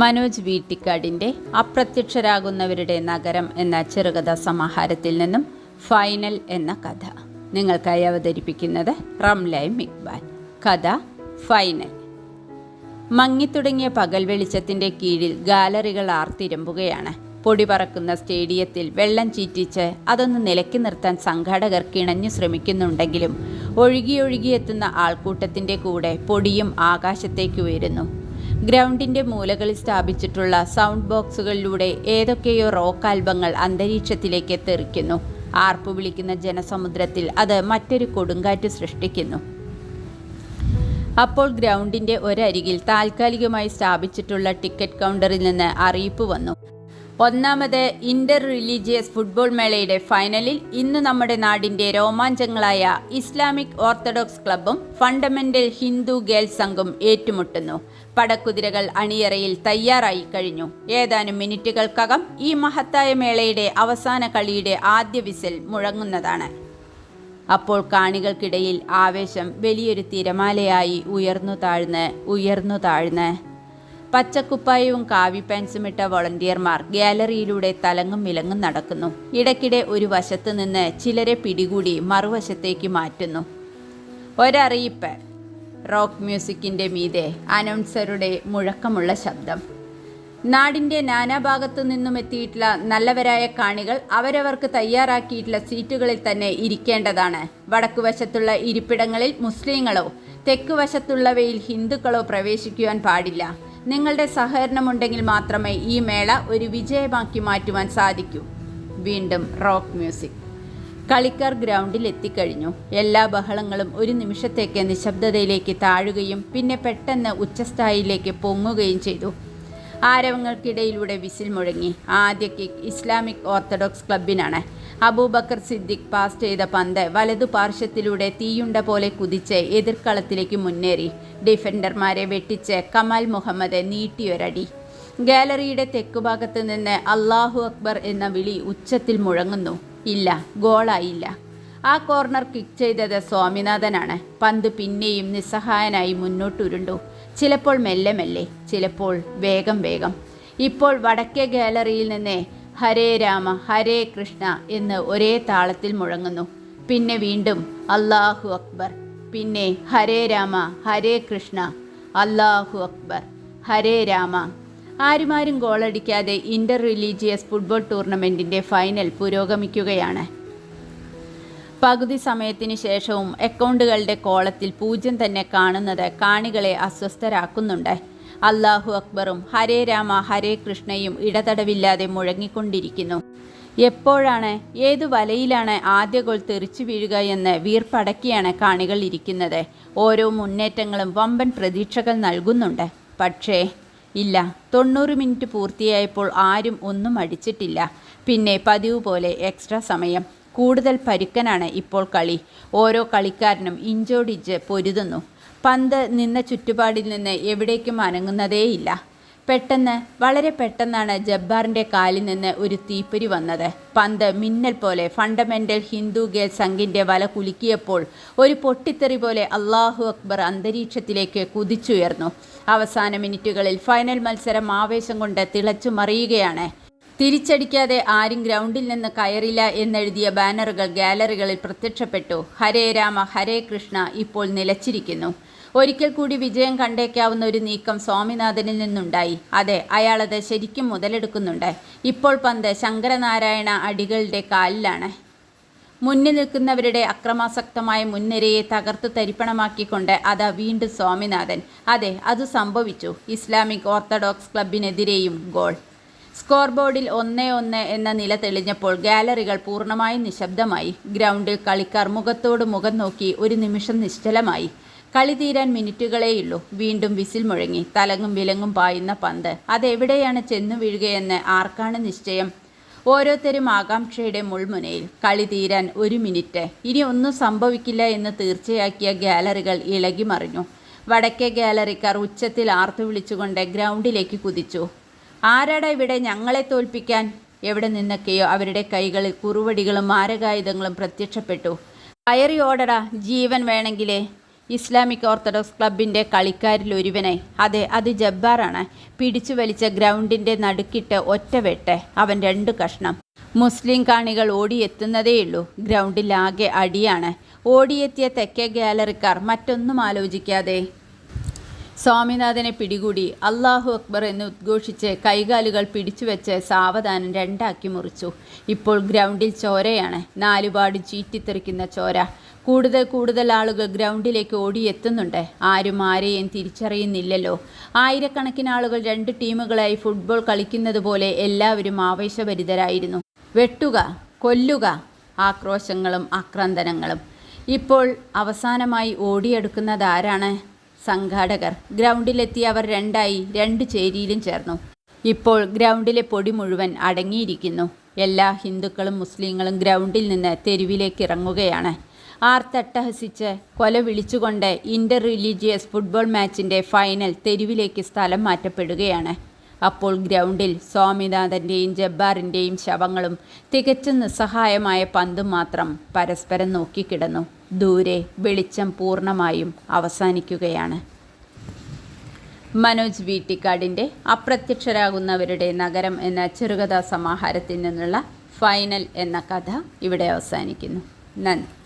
മനോജ് വീട്ടിക്കാടിന്റെ അപ്രത്യക്ഷരാകുന്നവരുടെ നഗരം എന്ന ചെറുകഥാ സമാഹാരത്തിൽ നിന്നും ഫൈനൽ എന്ന കഥ. നിങ്ങൾക്കായി അവതരിപ്പിക്കുന്നത് റംലൈം ഇക്ബാൽ. കഥ ഫൈനൽ. മങ്ങിത്തുടങ്ങിയ പകൽ വെളിച്ചത്തിന്റെ കീഴിൽ ഗാലറികൾ ആർത്തിരമ്പുകയാണ്. പൊടി പറക്കുന്ന സ്റ്റേഡിയത്തിൽ വെള്ളം ചീറ്റിച്ച് അതൊന്ന് നിലക്കി നിർത്താൻ സംഘാടകർ കിണഞ്ഞു ശ്രമിക്കുന്നുണ്ടെങ്കിലും ഒഴുകിയൊഴുകിയെത്തുന്ന ആൾക്കൂട്ടത്തിന്റെ കൂടെ പൊടിയും ആകാശത്തേക്ക് ഉയരുന്നു. ഗ്രൗണ്ടിന്റെ മൂലകളിൽ സ്ഥാപിച്ചിട്ടുള്ള സൗണ്ട് ബോക്സുകളിലൂടെ ഏതൊക്കെയോ റോക്ക് ആൽബങ്ങൾ അന്തരീക്ഷത്തിലേക്ക് തെറിക്കുന്നു. ആർപ്പു വിളിക്കുന്ന ജനസമുദ്രത്തിൽ അത് മറ്റൊരു കൊടുങ്കാറ്റ് സൃഷ്ടിക്കുന്നു. അപ്പോൾ ഗ്രൗണ്ടിന്റെ ഒരരികിൽ താൽക്കാലികമായി സ്ഥാപിച്ചിട്ടുള്ള ടിക്കറ്റ് കൗണ്ടറിൽ നിന്ന് അറിയിപ്പ് വന്നു. ഒന്നാമത് ഇന്റർ റിലീജിയസ് ഫുട്ബോൾ മേളയുടെ ഫൈനലിൽ ഇന്ന് നമ്മുടെ നാടിന്റെ രോമാഞ്ചങ്ങളായ ഇസ്ലാമിക് ഓർത്തഡോക്സ് ക്ലബും ഫണ്ടമെന്റൽ ഹിന്ദു ഗേൾസ് സംഘം ഏറ്റുമുട്ടുന്നു. പടക്കുതിരകൾ അണിയറയിൽ തയ്യാറായി കഴിഞ്ഞു. ഏതാനും മിനിറ്റുകൾക്കകം ഈ മഹത്തായ മേളയുടെ അവസാന കളിയുടെ ആദ്യ വിസിൽ മുഴങ്ങുന്നതാണ്. അപ്പോൾ കാണികൾക്കിടയിൽ ആവേശം വലിയൊരു തിരമാലയായി ഉയർന്നു താഴ്ന്ന് ഉയർന്നു താഴ്ന്ന്. പച്ചക്കുപ്പായവും കാവി പാൻസും ഇട്ട വോളണ്ടിയർമാർ ഗാലറിയിലൂടെ തലങ്ങും വിലങ്ങും നടക്കുന്നു. ഇടയ്ക്കിടെ ഒരു വശത്ത് നിന്ന് ചിലരെ പിടികൂടി മറുവശത്തേക്ക് മാറ്റുന്നു. ഒരറിയിപ്പ്. റോക്ക് മ്യൂസിക്കിന്റെ മീതെ അനൗൺസറുടെ മുഴക്കമുള്ള ശബ്ദം. നാടിന്റെ നാനാഭാഗത്തു നിന്നും എത്തിയിട്ടുള്ള നല്ലവരായ കാണികൾ അവരവർക്ക് തയ്യാറാക്കിയിട്ടുള്ള സീറ്റുകളിൽ തന്നെ ഇരിക്കേണ്ടതാണ്. വടക്കുവശത്തുള്ള ഇരിപ്പിടങ്ങളിൽ മുസ്ലിങ്ങളോ തെക്കുവശത്തുള്ളവയിൽ ഹിന്ദുക്കളോ പ്രവേശിക്കുവാൻ പാടില്ല. നിങ്ങളുടെ സഹകരണമുണ്ടെങ്കിൽ മാത്രമേ ഈ മേള ഒരു വിജയമാക്കി മാറ്റുവാൻ സാധിക്കൂ. വീണ്ടും റോക്ക് മ്യൂസിക്. കളിക്കാർ ഗ്രൗണ്ടിൽ എത്തിക്കഴിഞ്ഞു. എല്ലാ ബഹളങ്ങളും ഒരു നിമിഷത്തേക്ക് നിശബ്ദതയിലേക്ക് താഴുകയും പിന്നെ പെട്ടെന്ന് ഉച്ചസ്ഥായിലേക്ക് പൊങ്ങുകയും ചെയ്തു. ആരവങ്ങൾക്കിടയിലൂടെ വിസിൽ മുഴങ്ങി. ആദ്യ കിക്ക് ഇസ്ലാമിക് ഓർത്തഡോക്സ് ക്ലബിനാണ് അബൂബക്കർ സിദ്ദിഖ് പാസ് ചെയ്ത പന്ത് വലതു പാർശ്വത്തിലൂടെ തീയുണ്ട പോലെ കുതിച്ച് എതിർക്കളത്തിലേക്ക് മുന്നേറി. ഡിഫൻഡർമാരെ വെട്ടിച്ച് കമാൽ മുഹമ്മദ് നീട്ടിയൊരടി. ഗാലറിയുടെ തെക്കുഭാഗത്ത് നിന്ന് അള്ളാഹു അക്ബർ എന്ന വിളി ഉച്ചത്തിൽ മുഴങ്ങുന്നു. ഇല്ല ഗോളായില്ല. ആ കോർണർ കിക്ക് ചെയ്തത് സ്വാമിനാഥനാണ്. പന്ത് പിന്നെയും നിസ്സഹായനായി മുന്നോട്ടുരുണ്ടു. ചിലപ്പോൾ മെല്ലെ മെല്ലെ ചിലപ്പോൾ വേഗം വേഗം. ഇപ്പോൾ വടക്കേ ഗാലറിയിൽ നിന്ന് ഹരേ രാമ ഹരേ കൃഷ്ണ എന്ന് ഒരേ താളത്തിൽ മുഴങ്ങുന്നു. പിന്നെ വീണ്ടും അല്ലാഹു അക്ബർ പിന്നെ ഹരേ രാമ ഹരേ കൃഷ്ണ അല്ലാഹു അക്ബർ ഹരേ രാമ. ആരുമാരും ഗോളടിക്കാതെ ഇന്റർ റിലീജിയസ് ഫുട്ബോൾ ടൂർണമെന്റിന്റെ ഫൈനൽ പുരോഗമിക്കുകയാണ്. പകുതി സമയത്തിന് ശേഷവും അക്കൗണ്ടുകളുടെ കോളത്തിൽ പൂജ്യം തന്നെ കാണുന്നത് കാണികളെ അസ്വസ്ഥരാക്കുന്നുണ്ട്. അള്ളാഹു അക്ബറും ഹരേ രാമ ഹരേ കൃഷ്ണയും ഇടതടവില്ലാതെ മുഴങ്ങിക്കൊണ്ടിരിക്കുന്നു. എപ്പോഴാണ് ഏതു വലയിലാണ് ആദ്യ ഗോൾ തെറിച്ചു വീഴുക എന്ന് വീർപ്പടക്കിയാണ് കാണികൾ ഇരിക്കുന്നത്. ഓരോ മുന്നേറ്റങ്ങളും വമ്പൻ പ്രതീക്ഷകൾ നൽകുന്നുണ്ട്. പക്ഷേ ഇല്ല തൊണ്ണൂറ് മിനിറ്റ് പൂർത്തിയായപ്പോൾ ആരും ഒന്നും അടിച്ചിട്ടില്ല. പിന്നെ പതിവ് പോലെ എക്സ്ട്രാ സമയം. കൂടുതൽ പരുക്കനാണ് ഇപ്പോൾ കളി. ഓരോ കളിക്കാരനും ഇഞ്ചോടിഞ്ച് പൊരുതുന്നു. പന്ത് നിന്ന ചുറ്റുപാടിൽ നിന്ന് എവിടേക്കും അനങ്ങുന്നതേയില്ല. പെട്ടെന്ന് വളരെ പെട്ടെന്നാണ് ജബ്ബാറിന്റെ കാലിൽ നിന്ന് ഒരു തീപ്പൊരി വന്നത്. പന്ത് മിന്നൽ പോലെ ഫണ്ടമെന്റൽ ഹിന്ദു ഗേൾ സംഘിന്റെ വല കുലുക്കിയപ്പോൾ ഒരു പൊട്ടിത്തെറി പോലെ അള്ളാഹു അക്ബർ അന്തരീക്ഷത്തിലേക്ക് കുതിച്ചുയർന്നു. അവസാന മിനിറ്റുകളിൽ ഫൈനൽ മത്സരം ആവേശം കൊണ്ട് തിളച്ചു മറിയുകയാണ് തിരിച്ചടിക്കാതെ ആരും ഗ്രൗണ്ടിൽ നിന്ന് കയറില്ല എന്നെഴുതിയ ബാനറുകൾ ഗാലറികളിൽ പ്രത്യക്ഷപ്പെട്ടു. ഹരേ രാമ ഹരേ കൃഷ്ണ ഇപ്പോൾ നിലച്ചിരിക്കുന്നു. ഒരിക്കൽ കൂടി വിജയം കണ്ടേക്കാവുന്ന ഒരു നീക്കം സ്വാമിനാഥനിൽ നിന്നുണ്ടായി. അതെ അയാളത് ശരിക്കും മുതലെടുക്കുന്നുണ്ട്. ഇപ്പോൾ പന്ത് ശങ്കരനാരായണ അടികളുടെ കാലിലാണ്. മുന്നിൽ നിൽക്കുന്നവരുടെ അക്രമാസക്തമായ മുൻനിരയെ തകർത്തു തരിപ്പണമാക്കിക്കൊണ്ട് അതാ വീണ്ടും സ്വാമിനാഥൻ. അതെ അത് സംഭവിച്ചു. ഇസ്ലാമിക് ഓർത്തഡോക്സ് ക്ലബിനെതിരെയും ഗോൾ. സ്കോർ ബോർഡിൽ ഒന്ന് ഒന്ന് എന്ന നില തെളിഞ്ഞപ്പോൾ ഗാലറികൾ പൂർണമായി നിശബ്ദമായി. ഗ്രൗണ്ടിൽ കളിക്കാർ മുഖത്തോട് മുഖം നോക്കി ഒരു നിമിഷം നിശ്ചലമായി. കളി തീരാൻ മിനിറ്റുകളേയുള്ളൂ. വീണ്ടും വിസിൽ മുഴങ്ങി. തലങ്ങും വിലങ്ങും പായുന്ന പന്ത്. അതെവിടെയാണ് ചെന്നു വീഴുകയെന്ന് ആർക്കാണ് നിശ്ചയം? ഓരോരുത്തരും ആകാംക്ഷയുടെ മുൾമുനയിൽ. കളി തീരാൻ ഒരു മിനിറ്റ്. ഇനി ഒന്നും സംഭവിക്കില്ല എന്ന് തീർച്ചയാക്കിയ ഗാലറികൾ ഇളകി മറിഞ്ഞു വടക്കേ ഗാലറിക്കാർ ഉച്ചത്തിൽ ആർത്തു വിളിച്ചുകൊണ്ട് ഗ്രൗണ്ടിലേക്ക് കുതിച്ചു. ആരാടാ ഇവിടെ ഞങ്ങളെ തോൽപ്പിക്കാൻ? എവിടെ നിന്നൊക്കെയോ അവരുടെ കൈകളിൽ കുറുവടികളും മാരകായുധങ്ങളും പ്രത്യക്ഷപ്പെട്ടു. കയറി ഓടടാ ജീവൻ വേണമെങ്കിലേ. ഇസ്ലാമിക് ഓർത്തഡോക്സ് ക്ലബിന്റെ കളിക്കാരിൽ ഒരുവനെ. അതെ അത് ജബ്ബാറാണ്. പിടിച്ചു വലിച്ച ഗ്രൗണ്ടിന്റെ നടുക്കിട്ട് ഒറ്റ വെട്ടെ. അവൻ രണ്ട് കഷ്ണം. മുസ്ലിം കാണികൾ ഓടിയെത്തുന്നതേയുള്ളൂ ഗ്രൗണ്ടിലാകെ അടിയാണ്. ഓടിയെത്തിയ തെക്കേ ഗാലറിക്കാർ മറ്റൊന്നും ആലോചിക്കാതെ സ്വാമിനാഥനെ പിടികൂടി അള്ളാഹു അക്ബർ എന്ന് ഉദ്ഘോഷിച്ച് കൈകാലുകൾ പിടിച്ചുവെച്ച് സാവധാനം രണ്ടാക്കി മുറിച്ചു. ഇപ്പോൾ ഗ്രൗണ്ടിൽ ചോരയാണ്. നാലുപാട് ചീറ്റിത്തെറിക്കുന്ന ചോര. കൂടുതൽ കൂടുതൽ ആളുകൾ ഗ്രൗണ്ടിലേക്ക് ഓടിയെത്തുന്നുണ്ട്. ആരും ആരെയും തിരിച്ചറിയുന്നില്ലല്ലോ. ആയിരക്കണക്കിന് ആളുകൾ രണ്ട് ടീമുകളായി ഫുട്ബോൾ കളിക്കുന്നത് പോലെ എല്ലാവരും ആവേശഭരിതരായിരുന്നു. വെട്ടുക കൊല്ലുക ആക്രോശങ്ങളും ആക്രന്ദനങ്ങളും ഇപ്പോൾ അവസാനമായി ഓടിയെടുക്കുന്നത് ആരാണ്? സംഘാടകർ. ഗ്രൗണ്ടിലെത്തി അവർ രണ്ടായി രണ്ട് ചേരിയിലും ചേർന്നു. ഇപ്പോൾ ഗ്രൗണ്ടിലെ പൊടി മുഴുവൻ അടങ്ങിയിരിക്കുന്നു. എല്ലാ ഹിന്ദുക്കളും മുസ്ലിങ്ങളും ഗ്രൗണ്ടിൽ നിന്ന് തെരുവിലേക്ക് ഇറങ്ങുകയാണ്. ആർത്തട്ടഹസിച്ച് കൊല വിളിച്ചുകൊണ്ട് ഇന്റർ റിലീജിയസ് ഫുട്ബോൾ മാച്ചിന്റെ ഫൈനൽ തെരുവിലേക്ക് സ്ഥലം മാറ്റപ്പെടുകയാണ്. അപ്പോൾ ഗ്രൗണ്ടിൽ സ്വാമിനാഥന്റെയും ജബ്ബാറിന്റെയും ശവങ്ങളും തികച്ചും നിസ്സഹായമായ പന്തും മാത്രം പരസ്പരം നോക്കിക്കിടന്നു. ദൂരെ വെളിച്ചം പൂർണമായും അവസാനിക്കുകയാണ്. മനോജ് വീട്ടിക്കാടിന്റെ അപ്രത്യക്ഷരാകുന്നവരുടെ നഗരം എന്ന ചെറുകഥാ സമാഹാരത്തിൽ നിന്നുള്ള ഫൈനൽ എന്ന കഥ ഇവിടെ അവസാനിക്കുന്നു. നന്ദി.